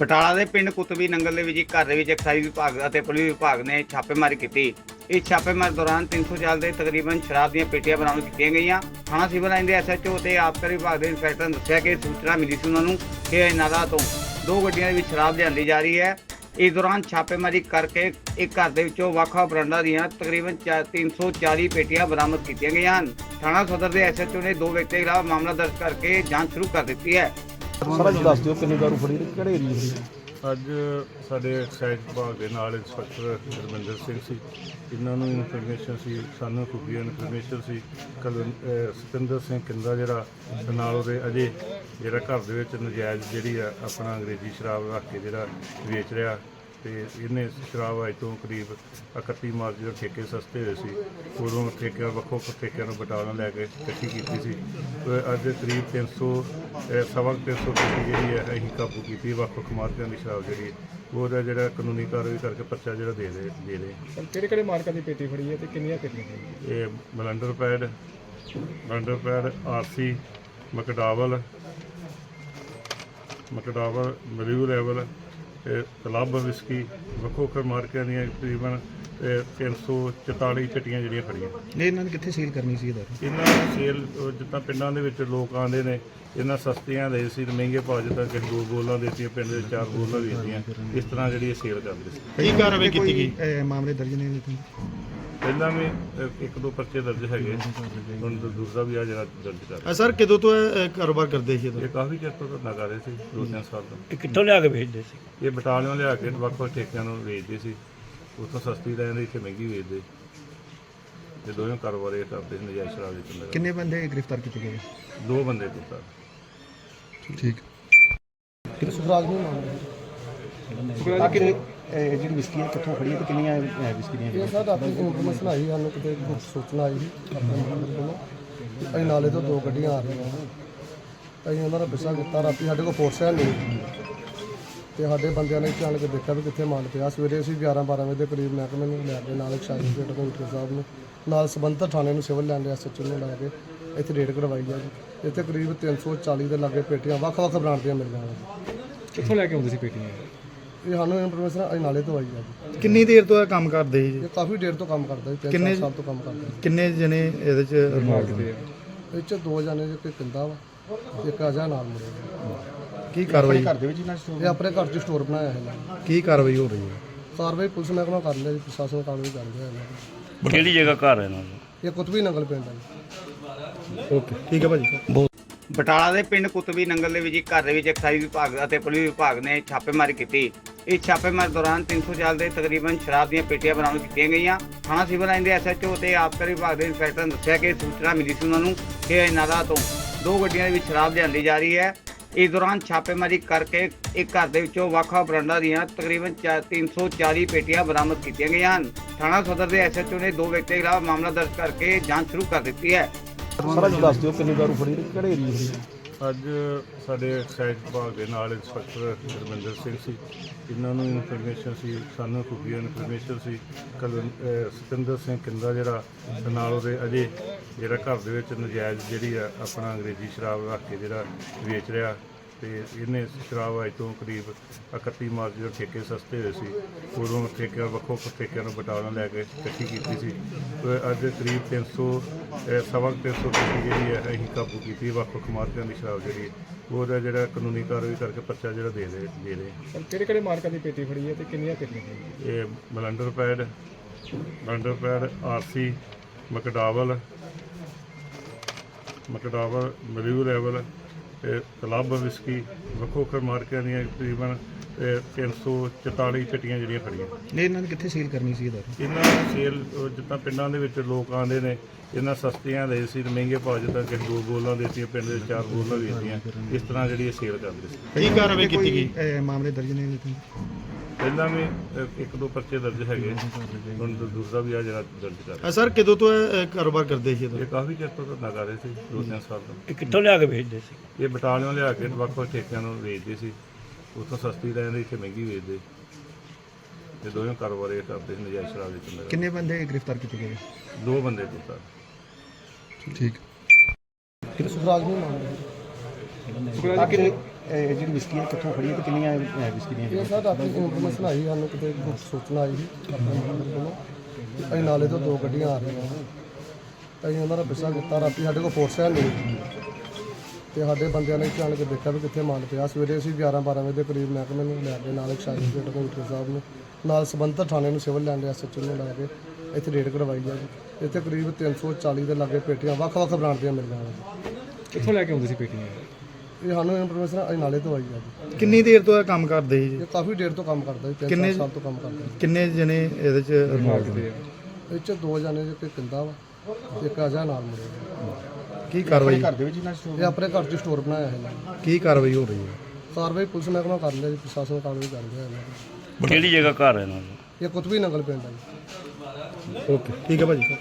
ਬਟਾਲਾ ਦੇ ਪਿੰਡ ਕੁਤਬੀ ਨੰਗਲ ਦੇ ਵਿੱਚ ਇੱਕ ਘਰ ਦੇ ਵਿੱਚ ਐਕਸਾਈਜ਼ ਵਿਭਾਗ ਅਤੇ ਪੁਲਿਸ ਵਿਭਾਗ ਨੇ ਛਾਪੇਮਾਰੀ ਕੀਤੀ। ਇਸ ਛਾਪੇਮਾਰੀ ਦੌਰਾਨ 304 ਦੇ ਤਕਰੀਬਨ ਸ਼ਰਾਬ ਦੀਆਂ ਪੇਟੀਆਂ ਬਰਾਮਦ ਕੀਤੀਆਂ ਗਈਆਂ। ਥਾਣਾ ਸਿਵਲ ਲਾਈਨ ਦੇ ਐਸਐਚਓ ਤੇ ਆਬਕਾਰੀ ਵਿਭਾਗ ਦੇ ਇੰਸਪੈਕਟਰ ਨੇ ਦੱਸਿਆ ਕਿ ਸੂਚਨਾ ਮਿਲੀ ਸੀ ਉਹਨਾਂ ਨੂੰ ਕਿ ਇਹ ਤੋਂ ਦੋ ਗੱਡੀਆਂ ਦੇ ਵਿੱਚ ਸ਼ਰਾਬ ਲਿਆਂਦੀ ਜਾ ਰਹੀ ਹੈ। ਇਸ ਦੌਰਾਨ ਛਾਪੇਮਾਰੀ ਕਰਕੇ ਇੱਕ ਘਰ ਦੇ ਵਿੱਚੋਂ ਵੱਖ-ਵੱਖ ਬ੍ਰਾਂਡਾਂ ਦੀਆਂ ਤਕਰੀਬਨ ਚਾ- 340 ਪੇਟੀਆਂ ਬਰਾਮਦ ਕੀਤੀਆਂ ਗਈਆਂ ਹਨ। ਥਾਣਾ ਸਦਰ ਦੇ ਐਸਐਚਓ ਨੇ ਦੋ ਵਿਅਕਤੀਆਂ ਖਿਲਾਫ ਮਾਮਲਾ ਦਰਜ ਕਰਕੇ ਜਾਂਚ ਸ਼ੁਰੂ ਕਰ ਦਿੱਤੀ ਹੈ। ਸਾਰਾ ਜੀ ਦੱਸ ਦਿਓ ਕਿੰਨੀ ਦਾਰੂ ਫੜੀ ਤੇ ਕਿਹੜੇ ਏਰੀਆ ਦੀ ਫੜੀ? ਅੱਜ ਸਾਡੇ ਐਕਸਾਈਜ਼ ਵਿਭਾਗ ਦੇ ਨਾਲ ਇੰਸਪੈਕਟਰ ਗੁਰਮਿੰਦਰ ਸਿੰਘ ਸੀ। ਇਹਨਾਂ ਨੂੰ ਇਨਫੋਰਮੇਸ਼ਨ ਸੀ, ਸਾਨੂੰ ਖੁਫੀਆ ਇਨਫੋਰਮੇਸ਼ਨ ਸੀ। ਕਲ ਸਤਿੰਦਰ ਸਿੰਘ ਕਿੰਦਾ ਜਿਹੜਾ, ਤੇ ਨਾਲ ਉਹਦੇ ਅਜੇ ਜਿਹੜਾ ਘਰ ਦੇ ਵਿੱਚ ਨਜਾਇਜ਼ ਜਿਹੜੀ ਆ, ਆਪਣਾ ਅੰਗਰੇਜ਼ੀ ਸ਼ਰਾਬ ਰੱਖ ਕੇ ਜਿਹੜਾ ਵੇਚ ਰਿਹਾ। ਤੇ ਇਹਨੇ ਸ਼ਰਾਬ ਅੱਜ ਤੋਂ ਕਰੀਬ 31 ਮਾਰਚ ਜਦੋਂ ਠੇਕੇ ਸਸਤੇ ਹੋਏ ਸੀ ਉਦੋਂ ਠੇਕਿਆਂ ਵੱਖੋ ਵੱਖ ਠੇਕਿਆਂ ਨੂੰ ਬਟਾਲਾ ਲੈ ਕੇ ਇਕੱਠੀ ਕੀਤੀ ਸੀ। ਤੇ ਅੱਜ ਕਰੀਬ 300 ਅਹ ਸਵਾ ਕੁ 300 ਪੇਟੀ ਜਿਹੜੀ ਹੈ ਅਸੀਂ ਕਾਬੂ ਕੀਤੀ ਵੱਖ ਵੱਖ ਮਾਰਕਿਆਂ ਦੀ ਸ਼ਰਾਬ ਜਿਹੜੀ ਉਹਦਾ ਜਿਹੜਾ ਕਾਨੂੰਨੀ ਕਾਰਵਾਈ ਕਰਕੇ ਪਰਚਾ ਜਿਹੜਾ ਦੇ ਦੇ ਦੇ ਦੇ। ਕਿਹੜੇ ਕਿਹੜੇ ਮਾਰਕਾਂ ਦੀ ਪੇਟੀ ਫੜੀ ਹੈ ਤੇ ਕਿੰਨੀਆਂ ਪੇਟੀਆਂ ਫੜੀਆਂ ਇਹ Blenders Pride Blenders Pride RC McDowell McDowell blue level ਤੇ ਕਲੱਬ ਵਿਸਕੀ ਵੱਖੋ ਵੱਖ ਮਾਰਕਿਆਂ ਦੀਆਂ ਤਕਰੀਬਨ ਇਹ 344 ਚਟੀਆਂ ਜਿਹੜੀਆਂ ਖੜੀਆਂ। ਨਹੀਂ ਇਹਨਾਂ ਨੇ ਕਿੱਥੇ ਸੇਲ ਕਰਨੀ ਸੀ ਇਹ ਦਾਰੂ ਇਹਨਾਂ ਦੀ ਸੇਲ ਜਿੱਦਾਂ ਪਿੰਡਾਂ ਦੇ ਵਿੱਚ ਲੋਕ ਆਉਂਦੇ ਨੇ ਇਹਨਾਂ ਸਸਤੀਆਂ ਦੇ ਸੀ ਤੇ ਮਹਿੰਗੇ ਭਾਅ ਜਿੱਦਾਂ ਕਿ ਦੋ ਬੋਲਾਂ ਦੇਤੀਆਂ ਪਿੰਡ ਦੇ ਚਾਰ ਬੋਲਾਂ ਵੇਚਦੀਆਂ ਇਸ ਤਰ੍ਹਾਂ ਜਿਹੜੀ ਇਹ ਸੇਲ ਕਰਦੇ ਸੀ। ਕੀ ਕਾਰਵਾਈ ਕੀਤੀ ਗਈ? ਮਾਮਲੇ ਦਰਜ ਨੇ ਲੇਕਿਨ ਪਹਿਲਾਂ ਵੀ ਅਹ, ਇੱਕ ਦੋ ਪਰਚੇ ਦਰਜ ਹੈਗੇ। ਹੁਣ ਦੂ- ਦੂਸਰਾ ਵੀ ਆ ਜਿਹੜਾ ਦਰਜ ਕਰ ਸਰ ਕਦੋਂ ਤੋਂ ਇਹ ਕਾਰੋਬਾਰ ਕਰਦੇ ਸੀ ਇਹ? ਕਾਫੀ ਚਿਰ ਤੋਂ ਧਰਨਾ ਕਰ ਰਹੇ ਸੀ ਦੋ ਤਿੰਨ ਸਾਲ ਤੋਂ। ਇਹ ਕਿੱਥੋਂ ਲਿਆ ਕੇ ਵੇਚਦੇ ਸੀ? ਇਹ ਬਟਾਲਿਓਂ ਲਿਆ ਕੇ ਵੱਖ ਵੱਖ ਠੇਕਿਆਂ ਨੂੰ ਵੇਚਦੇ ਸੀ। ਉੱਥੋਂ ਸਸਤੀ ਲੈ ਜਾਂਦੇ ਇੱਥੇ ਮਹਿੰਗੀ ਵੇਚਦੇ। ਤੇ ਦੋਵੇਂ ਕਾਰੋਬਾਰ ਇਹ ਕਰਦੇ ਸੀ ਨਜਾਇਜ਼ ਸ਼ਰਾਬ ਵੇਚਣ ਦਾ ਕਿੰਨੇ ਬੰਦੇ ਗ੍ਰਿਫਤਾਰ ਕੀਤੇ ਗਏ? ਦੋ ਬੰਦੇ ਕੀਤਾ ਠੀਕ। ਸੁਖਰਾਜ ਨੂੰ ਮਾਮਲਾ ਇਹ ਜਿਹੜੀ ਵਿਸਕੀ ਹੈ ਕਿੱਥੋਂ ਫੜੀ ਹੈ ਤੇ ਕਿੰਨੀਆਂ ਅਹ, ਵਿਸਕੀ ਦੀਆਂ ਇਹ ਸਰ ਰਾਤੀ ਇਨਫੋਰਮੇਸ਼ਨ ਆਈ ਸਾਨੂੰ ਕਿਤੇ ਗੁਪਤ ਸੂਚਨਾ ਆਈ ਸੀ ਆਪਣੇ ਨੰਬਰ ਕੋਲੋਂ। ਕਿ ਅਸੀਂ ਨਾਲੇ ਤੋਂ ਦੋ ਗੱਡੀਆਂ ਆ ਰਹੀਆਂ। ਨੇ ਅਸੀਂ ਉਹਨਾਂ ਦਾ ਪਿੱਛਾ ਕੀਤਾ ਰਾਤੀ ਸਾਡੇ ਕੋਲ ਫੋਰਸ ਹੈ ਨਹੀਂ। ਤੇ ਸਾਡੇ ਬੰਦਿਆਂ ਨੇ ਚੱਲ ਕੇ ਦੇਖਿਆ ਵੀ ਕਿੱਥੇ ਮਾਲ ਪਿਆ। ਸਵੇਰੇ ਅਸੀਂ 11 12 ਵਜੇ ਦੇ ਕਰੀਬ ਮਹਿਕਮੇ ਨੂੰ ਲੈ ਕੇ ਨਾਲ ਐਕਸਾਈਜ਼ ਗੇਟ ਕਮਿਸ਼ਨਰ ਸਾਹਿਬ ਨੂੰ ਨਾਲ ਸੰਬੰਧਿਤ ਥਾਣੇ ਨੂੰ ਸਿਵਲ ਲੈਂਡ ਐਸਐਚਓ ਨੂੰ ਲੈ ਕੇ ਇੱਥੇ ਰੇਡ ਕਰਵਾਈ ਆ ਜੀ। ਇੱਥੇ ਕਰੀਬ 340 ਦੇ ਲਾਗੇ ਪੇਟੀਆਂ ਵੱਖ-ਵੱਖ ਬ੍ਰਾਂਡ ਦੀਆਂ ਮਿਲ ਜਾਣਗੀਆਂ ਕਿੱਥੋਂ ਲੈ ਕੇ ਆਉਂਦੇ ਸੀ ਪੇਟੀਆਂ? ਇਹ ਸਾਨੂੰ ਇਨਫੋਰਮੇਸ਼ਨ ਅਸੀਂ ਨਾਲੇ ਤੋਂ ਆਈ ਆ ਜੀ। ਕਿੰਨੀ ਦੇਰ ਤੋਂ ਇਹ ਕੰਮ ਕਰਦੇ ਸੀ ਇਹ ਕਾਫੀ ਦੇਰ ਤੋਂ ਕੰਮ ਕਰਦਾ ਜੀ ਤਿੰਨ ਕਿੰਨੇ- ਸਾਲ ਤੋਂ ਕੰਮ ਕਰਦਾ ਜੀ। ਕਿੰਨੇ ਜਣੇ ਇਹਦੇ ਚ ਇਨਵੋਲਵ ਨੇ? ਇਹ ਚ ਦੋ ਜਾਣੇ ਜੇ ਕੋਈ ਪਿੰਦਾ ਵਾ ਇੱਕ ਅਜਾ ਨਾਲ ਮੁੰਡੇ ਕੀ ਕਾਰਵਾਈ? ਇਹ ਆਪਣੇ ਘਰ 'ਚ ਸਟੋਰ ਬਣਾਇਆ ਹੈ ਇਹਨਾਂ ਨੇ। ਕੀ ਕਾਰਵਾਈ ਹੋ ਰਹੀ ਹੈ? ਕਾਰਵਾਈ ਪੁਲਿਸ ਮਹਿਕਮਾ ਕਰ ਲਿਆ ਜੀ ਪ੍ਰਸ਼ਾਸਨ ਕਾਰਵਾਈ ਕਰ ਰਿਹਾ ਇਹਨਾਂ ਦੀ। ਕਿਹੜੀ ਜਗ੍ਹਾ ਘਰ ਹੈ ਇਹਨਾਂ ਦਾ? ਇਹ ਕੁਤਬੀ ਨੰਗਲ ਪਿੰਡ ਹੈ ਜੀ। ਓਕੇ ਠੀਕ ਹੈ ਭਾਜੀ। ਬਟਾਲਾ ਦੇ ਪਿੰਡ ਕੁਤਬੀ ਨੰਗਲ ਦੇ ਵਿੱਚ ਇੱਕ ਘਰ ਦੇ ਵਿੱਚ ਐਕਸਾਈਜ਼ ਵਿਭਾਗ ਅਤੇ ਪੁਲਿਸ ਵਿਭਾਗ ਨੇ ਛਾਪੇਮਾਰੀ ਕੀਤੀ। ਇਸ ਛਾਪੇਮਾਰੀ ਦੌਰਾਨ 304 ਦੇ ਤਕਰੀਬਨ ਸ਼ਰਾਬ ਦੀਆਂ ਪੇਟੀਆਂ ਬਰਾਮਦ ਕੀਤੀਆਂ ਗਈਆਂ। ਥਾਣਾ ਸਿਵਲ ਲਾਈਨ ਦੇ ਐਸਐਚਓ ਤੇ ਆਬਕਾਰੀ ਵਿਭਾਗ ਦੇ ਇੰਸਪੈਕਟਰ ਨੇ ਦੱਸਿਆ ਕਿ ਸੂਚਨਾ ਮਿਲੀ ਸੀ ਉਹਨਾਂ ਨੂੰ ਕਿ ਇਹ ਤੋਂ ਦੋ ਗੱਡੀਆਂ ਦੇ ਵਿੱਚ ਸ਼ਰਾਬ ਲਿਆਂਦੀ ਜਾ ਰਹੀ ਹੈ। ਇਸ ਦੌਰਾਨ ਛਾਪੇਮਾਰੀ ਕਰਕੇ ਇੱਕ ਘਰ ਦੇ ਵਿੱਚੋਂ ਵੱਖ-ਵੱਖ ਬਰਾਂਡਾਂ ਦੀਆਂ ਤਕਰੀਬਨ ਚਾ- 340 ਪੇਟੀਆਂ ਬਰਾਮਦ ਕੀਤੀਆਂ ਗਈਆਂ ਹਨ। ਥਾਣਾ ਸਦਰ ਦੇ ਐਸਐਚਓ ਨੇ ਦੋ ਵਿਅਕਤੀਆਂ ਖਿਲਾਫ ਮਾਮਲਾ ਦਰਜ ਕਰਕੇ ਜਾਂਚ ਸ਼ੁਰੂ ਕਰ ਦਿੱਤੀ ਹੈ। ਸਾਰਾ ਦੱਸ ਦਿਓ ਕਿੰਨੀ ਦਾਰੂ ਫੜੀ ਕਿਹੜੇ ਏਰੀਆ ਦੀ ਅੱਜ ਸਾਡੇ ਐਕਸਾਈਜ਼ ਵਿਭਾਗ ਦੇ ਨਾਲ ਇੰਸਪੈਕਟਰ ਗੁਰਮਿੰਦਰ ਸਿੰਘ ਸੀ। ਇਹਨਾਂ ਨੂੰ ਇਨਫੋਰਮੇਸ਼ਨ ਸੀ, ਸਾਨੂੰ ਖੁਫੀਆ ਇਨਫੋਰਮੇਸ਼ਨ ਸੀ। ਕਲ ਸਤਿੰਦਰ ਸਿੰਘ ਕਿੰਦਾ ਜਿਹੜਾ, ਤੇ ਨਾਲ ਉਹਦੇ ਅਜੇ ਜਿਹੜਾ ਘਰ ਦੇ ਵਿੱਚ ਨਜਾਇਜ਼ ਜਿਹੜੀ ਆ, ਆਪਣਾ ਅੰਗਰੇਜ਼ੀ ਸ਼ਰਾਬ ਰੱਖ ਕੇ ਜਿਹੜਾ ਵੇਚ ਰਿਹਾ। ਤੇ ਇਹਨੇ ਸ਼ਰਾਬ ਅੱਜ ਤੋਂ ਕਰੀਬ 31 ਮਾਰਚ ਜਦੋਂ ਠੇਕੇ ਸਸਤੇ ਹੋਏ ਸੀ ਉਦੋਂ ਠੇਕਿਆਂ ਵੱਖੋ ਵੱਖ ਠੇਕਿਆਂ ਨੂੰ ਬਟਾਲਾ ਲੈ ਕੇ ਇਕੱਠੀ ਕੀਤੀ ਸੀ। ਤੇ ਅੱਜ ਕਰੀਬ 300 ਅਹ ਸਵਾ ਕੁ 300 ਪੇਟੀ ਜਿਹੜੀ ਹੈ ਅਸੀਂ ਕਾਬੂ ਕੀਤੀ ਵੱਖ ਵੱਖ ਮਾਰਕਿਆਂ ਦੀ ਸ਼ਰਾਬ ਜਿਹੜੀ। ਉਹਦਾ ਜਿਹੜਾ ਕਾਨੂੰਨੀ ਕਾਰਵਾਈ ਕਰਕੇ ਪਰਚਾ ਜਿਹੜਾ ਦੇ ਦੇ ਦੇ ਦੇ। ਕਿਹੜੇ ਕਿਹੜੇ ਮਾਰਕਾਂ ਦੀ ਪੇਟੀ ਫੜੀ ਹੈ ਤੇ ਕਿੰਨੀਆਂ ਫੜੀਆਂ ਇਹ Blenders Pride Blenders Pride RC McDowell McDowell blue level club whisky ਵੱਖੋ ਵੱਖ ਮਾਰਕਿਆਂ ਦੀਆਂ ਤਕਰੀਬਨ ਇਹ 344 ਚਟੀਆਂ ਜਿਹੜੀਆਂ ਖੜੀਆਂ। ਨਹੀਂ ਇਹਨਾਂ ਨੇ ਕਿੱਥੇ ਸੇਲ ਕਰਨੀ ਸੀ ਇਹ ਦਾਰੂ? ਇਹਨਾਂ ਦੀ ਸੇਲ ਅਹ, ਜਿੱਦਾਂ ਪਿੰਡਾਂ ਦੇ ਵਿੱਚ ਲੋਕ ਆਉਂਦੇ ਨੇ ਇਹਨਾਂ ਸਸਤੀਆਂ ਦੇ ਸੀ ਤੇ ਮਹਿੰਗੇ ਭਾਅ ਜਿੱਦਾਂ ਕਿ ਦੋ ਬੋਲਾਂ ਦੇਤੀਆਂ ਪਿੰਡ ਦੇ ਚਾਰ ਬੋਲਾਂ ਵੇਚਦੀਆਂ ਇਸ ਤਰ੍ਹਾਂ ਜਿਹੜੀ ਇਹ ਸੇਲ ਕਰਦੇ ਸੀ। ਕੀ ਕਾਰਵਾਈ ਕੀਤੀ ਗਈ? ਮਾਮਲੇ ਦਰਜ ਨੇ ਲੇਕਿਨ। ਪਹਿਲਾਂ ਵੀ ਅਹ, ਇੱਕ ਦੋ ਪਰਚੇ ਦਰਜ ਹੈਗੇ। ਹੁਣ ਦੂ- ਦੂਸਰਾ ਵੀ ਆ ਜਿਹੜਾ ਦਰਜ ਕਰ ਰਹੇ। ਸਰ ਕਦੋਂ ਤੋਂ ਇਹ ਕਾਰੋਬਾਰ ਕਰਦੇ ਸੀ ਇਹ ਕਾਫੀ ਚਿਰ ਤੋਂ ਧਰਨਾ ਕਰ ਰਹੇ ਸੀ ਦੋ ਤਿੰਨ ਸਾਲ ਤੋਂ। ਇਹ ਕਿੱਥੋਂ ਲਿਆ ਕੇ ਵੇਚਦੇ ਸੀ? ਇਹ ਬਟਾਲਿਓਂ ਲਿਆ ਕੇ ਵੱਖ ਵੱਖ ਠੇਕਿਆਂ ਨੂੰ ਵੇਚਦੇ ਸੀ। ਉੱਥੋਂ ਸਸਤੀ ਲੈ ਜਾਂਦੇ ਇੱਥੇ ਮਹਿੰਗੀ ਵੇਚਦੇ। ਤੇ ਦੋਵੇਂ ਕਾਰੋਬਾਰ ਇਹ ਕਰਦੇ ਸੀ ਨਜਾਇਜ਼ ਸ਼ਰਾਬ ਵੇਚਣ ਦਾ ਕਿੰਨੇ ਬੰਦੇ ਗ੍ਰਿਫਤਾਰ ਕੀਤੇ ਗਏ? ਦੋ ਬੰਦੇ ਕੀਤਾ ਠੀਕ। ਕਿ ਸੁਖਰਾਜ ਨੂੰ ਮਾਮਲਾ ਕਿ ਇਹ ਜਿਹੜੀ ਵਿਸਕੀ ਹੈ ਕਿੱਥੋਂ ਫੜੀ ਹੈ ਤੇ ਕਿੰਨੀਆਂ ਅਹ, ਵਿਸਕੀ ਦੀਆਂ ਇਹ ਸਰ ਰਾਤੀ ਇਨਫੋਰਮੇਸ਼ਨ ਆਈ ਸਾਨੂੰ ਕਿਤੇ ਗੁਪਤ ਸੂਚਨਾ ਆਈ ਸੀ ਆਪਣੇ ਮਹੱਲੇ ਕੋਲੋਂ। ਕਿ ਅਸੀਂ ਨਾਲੇ ਤੋਂ ਦੋ ਗੱਡੀਆਂ ਆ ਰਹੀਆਂ ਅਸੀਂ ਉਹਨਾਂ ਦਾ ਪਿੱਛਾ ਕੀਤਾ ਰਾਤੀ ਸਾਡੇ ਕੋਲ ਫੋਰਸ ਹੈ ਨਹੀਂ। ਤੇ ਸਾਡੇ ਬੰਦਿਆਂ ਨੇ ਜਾਣ ਕੇ ਦੇਖਿਆ ਵੀ ਕਿੱਥੇ ਮਾਲ ਪਿਆ ਸਵੇਰੇ ਅਸੀਂ 11 12 ਵਜੇ ਦੇ ਕਰੀਬ ਮਹਿਕਮੇ ਨੂੰ ਲੈ ਕੇ ਨਾਲ ਇੱਕ ਸਰਟੀਫਿਕੇਟ ਕਮਿਸ਼ਨਰ ਸਾਹਿਬ ਨੂੰ ਨਾਲ ਸੰਬੰਧਿਤ ਥਾਣੇ ਨੂੰ ਸਿਵਲ ਲੈਂਡ ਐਸਐਚਓ ਨੂੰ ਲੈ ਕੇ ਇੱਥੇ ਰੇਡ ਕਰਵਾਈ ਆ ਜੀ। ਇੱਥੇ ਕਰੀਬ 340 ਦੇ ਲਾਗੇ ਪੇਟੀਆਂ ਵੱਖ-ਵੱਖ ਬ੍ਰਾਂਡ ਦੀਆਂ ਮਿਲ ਜਾਣਗੀਆਂ ਕਿੱਥੋਂ ਲੈ ਕੇ ਆਉਂਦੇ ਸੀ ਪੇਟੀਆਂ? ਇਹ ਸਾਨੂੰ ਇਨਫੋਰਮੇਸ਼ਨ ਅਸੀਂ ਨਾਲੇ ਤੋਂ ਆਈ ਆ ਜੀ। ਕਿੰਨੀ ਦੇਰ ਤੋਂ ਇਹ ਕੰਮ ਕਰਦੇ ਸੀ ਜੀ? ਇਹ ਕਾਫੀ ਦੇਰ ਤੋਂ ਕੰਮ ਕਰਦਾ ਜੀ ਤਿੰਨ ਕਿੰਨੇ- ਚਾਰ ਸਾਲ ਤੋਂ ਕੰਮ ਕਰਦਾ ਕਿੰਨੇ ਜਣੇ ਇਹਦੇ ਚ involved ਨੇ? ਇਹ ਚ ਦੋ ਜਾਣੇ ਜੇ ਕੋਈ ਕਿੰਦਾ ਵਾ ਤੇ ਇੱਕ ਅਜਾ ਨਾਲ ਮੁੰਡੇ ਕੀ ਕਾਰਵਾਈ? ਘਰ ਦੇ ਵਿੱਚ ਇਹਨਾਂ ਸਟੋਰ ਇਹ ਆਪਣੇ ਘਰ 'ਚ ਸਟੋਰ ਬਣਾਇਆ ਹੈ ਇਹਨਾਂ ਨੇ। ਕੀ ਕਾਰਵਾਈ ਹੋ ਰਹੀ ਹੈ? ਕਾਰਵਾਈ ਪੁਲਿਸ ਮਹਿਕਮਾ ਕਰ ਲਿਆ ਜੀ ਪ੍ਰਸ਼ਾਸਨ ਕਾਰਵਾਈ ਕਰ ਰਿਹਾ ਇਹਨਾਂ ਦੀ। ਕਿਹੜੀ ਜਗ੍ਹਾ ਘਰ ਹੈ ਇਹਨਾਂ ਦਾ? ਇਹ ਕੁਤਬੀ ਨੰਗਲ ਪਿੰਡ ਹੈ ਜੀ। ਓਕੇ ਠੀਕ ਹੈ ਭਾਜੀ।